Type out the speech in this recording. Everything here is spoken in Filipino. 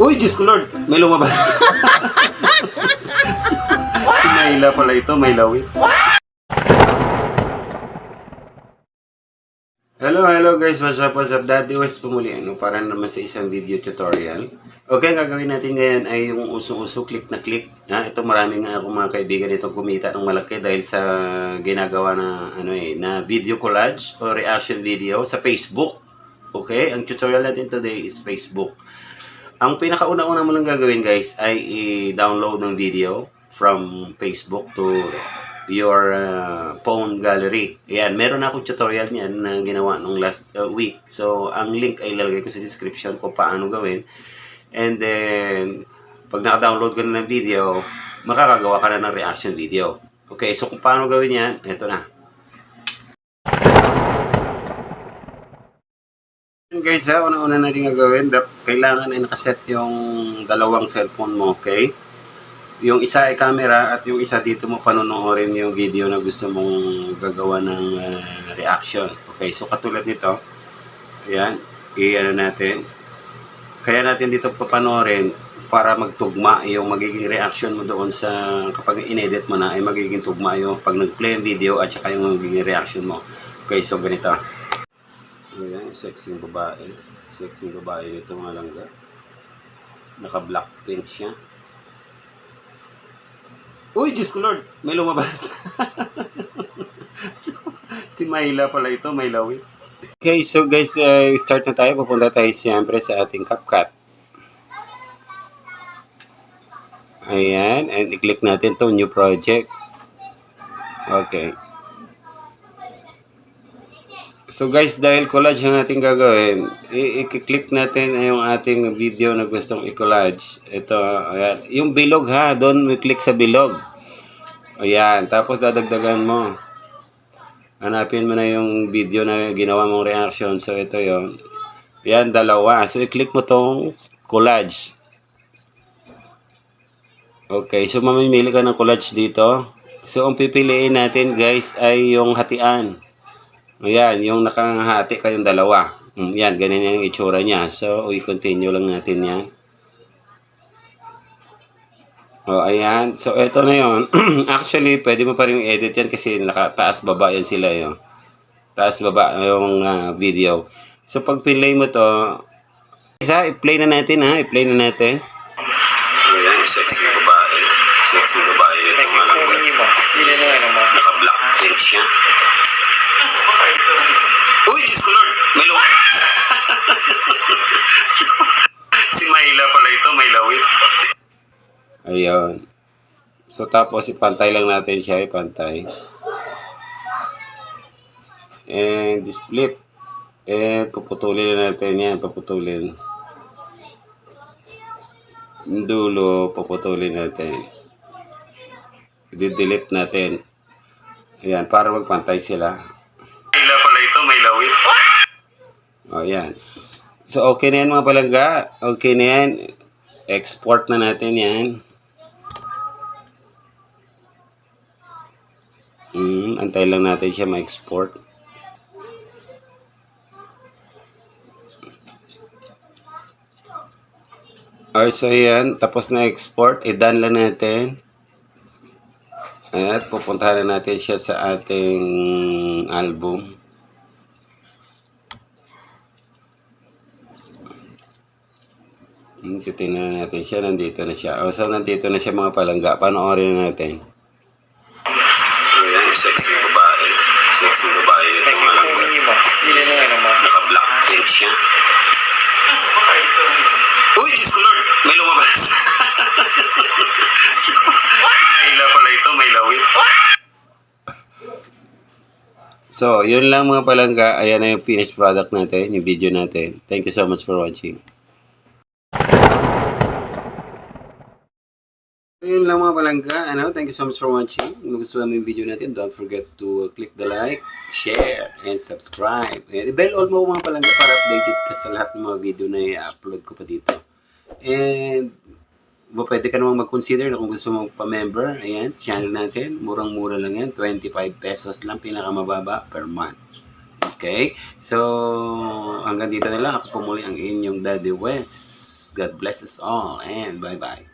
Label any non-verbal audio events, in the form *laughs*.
Uy, Diyos ko Lord, may lumabas. *laughs* si Mayla pala ito, may lawit. Hello, hello guys. What's up, what's up? Daddy West pumuli. Ano, para naman sa isang video tutorial. Okay, ang gagawin natin ngayon ay yung uso-uso, click na click. Ha? Ito maraming nga akong mga kaibigan itong kumita ng malaki dahil sa ginagawa na, ano eh, na video collage o reaction video sa Facebook. Okay, ang tutorial natin today is Facebook. Ang pinakauna-una mo lang gagawin guys ay i-download ng video from Facebook to your uh, phone gallery. Ayan, meron na akong tutorial niyan na ginawa nung last uh, week. So, ang link ay ilalagay ko sa description kung paano gawin. And then, pag naka-download ka na ng video, makakagawa ka na ng reaction video. Okay, so kung paano gawin yan, eto na. Guys, ha, una-una natin gagawin, kailangan ay nakaset yung dalawang cellphone mo, okay? Yung isa ay camera at yung isa dito mo panonoodin yung video na gusto mong gagawa ng uh, reaction. Okay, so katulad nito, ayan, i-ano natin. Kaya natin dito papanoorin para magtugma yung magiging reaction mo doon sa kapag inedit mo na ay magiging tugma yung pag nag-play ang video at saka yung magiging reaction mo. Okay, so ganito. Ayan, sexy babae. Sexy babae nito mga langga. Naka-black pink siya. Uy, Diyos ko Lord, may lumabas. *laughs* si Mayla pala ito, may lawit. Okay, so guys, uh, start na tayo. Pupunta tayo siyempre sa ating CapCut. Ayan, and i-click natin to new project. Okay. So guys, dahil collage ang ating gagawin, i-click natin yung ating video na gustong i-collage. Ito, ayan. Yung bilog ha, doon mo click sa bilog. Ayan, tapos dadagdagan mo. Hanapin mo na yung video na ginawa mong reaction. So ito yon. Yan, dalawa. So i-click mo tong collage. Okay, so mamimili ka ng collage dito. So ang pipiliin natin guys ay yung hatian. Ayan, yung nakahati kayong dalawa. Mm, Yan, ganyan yung itsura niya. So, i-continue lang natin yan. O, ayan. So, ito na yon *clears throat* Actually, pwede mo pa rin edit yan kasi nakataas baba yan sila yun. Taas baba yung ah, video. So, pag pinlay mo to, isa, i-play na natin ha. I-play na natin. Ayan, sexy babae. Sexy babae na ano mo. naka-black siya. Uy, Diyos ko Lord, may lumabas. *laughs* si Mayla pala ito, may lawit. Ayun. So, tapos ipantay lang natin siya, ipantay. And split. And puputulin na natin yan, puputulin. Dulo, puputulin natin. I-delete natin. Ayan, para magpantay sila. Mayla pala ito, may lawit. O, yan. So, okay na yan mga palangga. Okay na yan. Export na natin yan. Hmm, antay lang natin siya ma-export. Okay, so yan. Tapos na export. I-done lang natin. At pupuntahan na natin siya sa ating album. Hmm, titingnan na natin siya. Nandito na siya. O, so, nandito na siya mga palangga. Panoorin na natin. Ayan, sexy babae. Sexy babae ano mo. Naka-black pink siya. Uy, Diyos ko Lord, may lumabas. *laughs* si Mayla pala ito, may lawit. So, yun lang mga palangga. Ayan na yung finished product natin, yung video natin. Thank you so much for watching. Yun lang mga palangga. Ano, thank you so much for watching. Kung gusto mo yung video natin, don't forget to click the like, share, and subscribe. And i-bell all mo mga palangga para updated ka sa lahat ng mga video na i-upload ko pa dito. And Ba, pwede ka namang mag-consider na kung gusto mo pa-member. Ayan, sa channel natin. Murang-mura lang yan. 25 pesos lang pinakamababa per month. Okay? So, hanggang dito na lang. Ako po muli ang inyong Daddy West. God bless us all and bye-bye.